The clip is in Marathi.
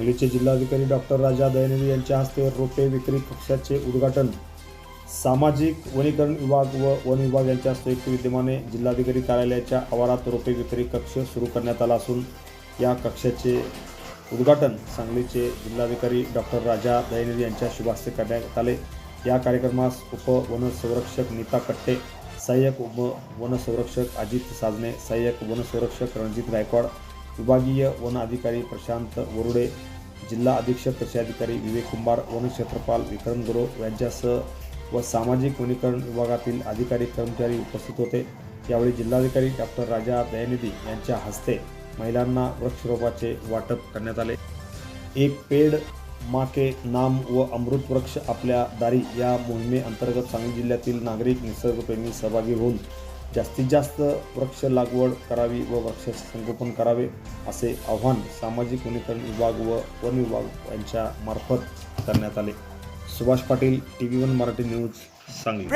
सांगलीचे जिल्हाधिकारी डॉक्टर राजा दयानंद यांच्या हस्ते रोपे विक्री कक्षाचे उद्घाटन. सामाजिक वनीकरण विभाग व वन विभाग यांच्या संयुक्त विद्यमाने जिल्हाधिकारी कार्यालयाच्या आवारात रोपे विक्री कक्ष सुरू करण्यात आला असून या कक्षाचे उद्घाटन सांगलीचे जिल्हाधिकारी डॉक्टर राजा दयानंद यांच्या शुभास्ते करण्यात आले. या कार्यक्रमास उपवनसंरक्षक नीता कट्टे सहाय्यक उप वनसंरक्षक अजित साजने सहाय्यक वनसंरक्षक रणजित गायकवाड विभागीय वन अधिकारी प्रशांत वरुडे जिल्हा अधीक्षक कृषी अधिकारी विवेक कुंभार वनक्षेत्रपाल विक्रम गुरव यांच्यासह व सामाजिक वनीकरण विभागातील अधिकारी कर्मचारी उपस्थित होते. यावेळी जिल्हाधिकारी डॉक्टर राजा दयानिधी यांच्या हस्ते महिलांना वृक्षरोपाचे वाटप करण्यात आले. एक पेड माके नाम व अमृत वृक्ष आपल्या दारी या मोहिमेअंतर्गत सांगली जिल्ह्यातील नागरिक निसर्गप्रेमी सहभागी होऊन जास्तीत जास्त वृक्ष लागवड करावी व वृक्ष संगोपन करावे असे आव्हान सामाजिक वनीकरण विभाग व वन विभाग यांच्या मार्फत करण्यात आले. Subhash Patil T V one Marathi news Sangli.